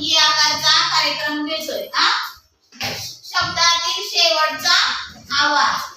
E आकारचा कार्यक्रम घेतोय हा? शब्दातील शेवटचा आवाज.